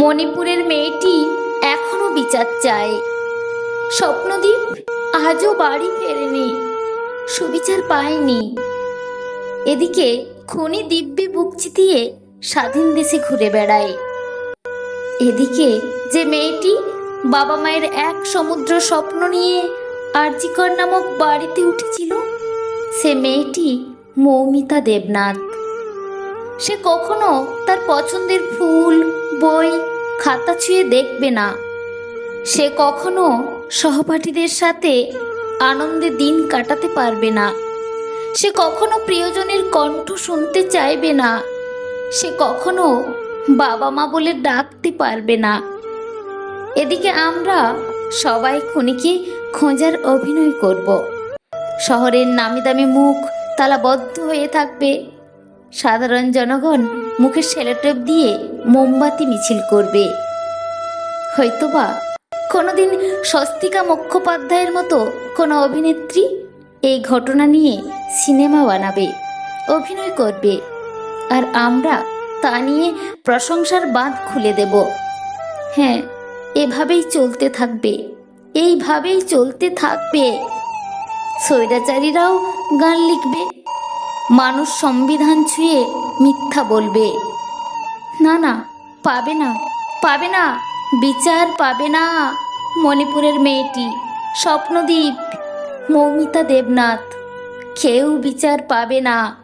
মণিপুরের মেয়েটি এখনও বিচার চায়। স্বপ্নদীপ আজও বাড়ি ফেরেনি, সুবিচার পায়নি। এদিকে খনি দিব্যি বুক চিতিয়ে স্বাধীন দেশে ঘুরে বেড়ায়। এদিকে যে মেয়েটি বাবা মায়ের এক সমুদ্র স্বপ্ন নিয়ে আরজিকর নামক বাড়িতে উঠেছিল, সে মেয়েটি মৌমিতা দেবনাথ। সে কখনো তার পছন্দের ফুল বই খাতা ছুঁয়ে দেখবে না। সে কখনো সহপাঠীদের সাথে আনন্দে দিন কাটাতে পারবে না। সে কখনো প্রিয়জনের কণ্ঠ শুনতে চাইবে না। সে কখনো বাবা মা বলে ডাকতে পারবে না। এদিকে আমরা সবাই খুনিকে খোঁজার অভিনয় করব। শহরের নামি দামি মুখ তালাবদ্ধ হয়ে থাকবে। সাধারণ জনগণ মুখে সেলোটেপ দিয়ে মোমবাতি মিছিল করবে। হয়তোবা কোনোদিন স্বস্তিকা মুখোপাধ্যায়ের মতো কোনো অভিনেত্রী এই ঘটনা নিয়ে সিনেমা বানাবে, অভিনয় করবে, আর আমরা তা নিয়ে প্রশংসার বাঁধ খুলে দেব। হ্যাঁ এভাবেই চলতে থাকবে, এইভাবেই চলতে থাকবে। স্বৈরাচারীরাও গান লিখবে, মানুষ সংবিধান ছুঁয়ে মিথ্যা বলবে। না না, পাবে না পাবে না, বিচার পাবে না মণিপুরের মেয়েটি স্বপ্নদ্বীপ মৌমিতা দেবনাথ। কেউ বিচার পাবে না।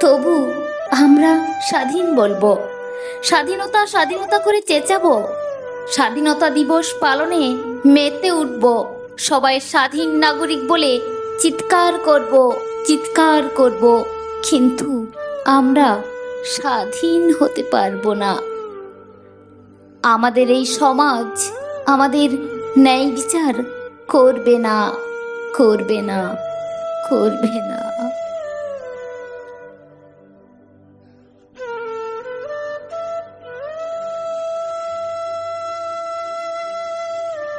তবু আমরা স্বাধীন বলব। স্বাধীনতা স্বাধীনতা করে চেঁচাবো। স্বাধীনতা দিবস পালনে মেতে উঠব। সবাই স্বাধীন নাগরিক বলে চিৎকার করব চিৎকার করব। কিন্তু আমরা স্বাধীন হতে পারব না। আমাদের এই সমাজ আমাদের ন্যায় বিচার করবে না করবে না করবে না।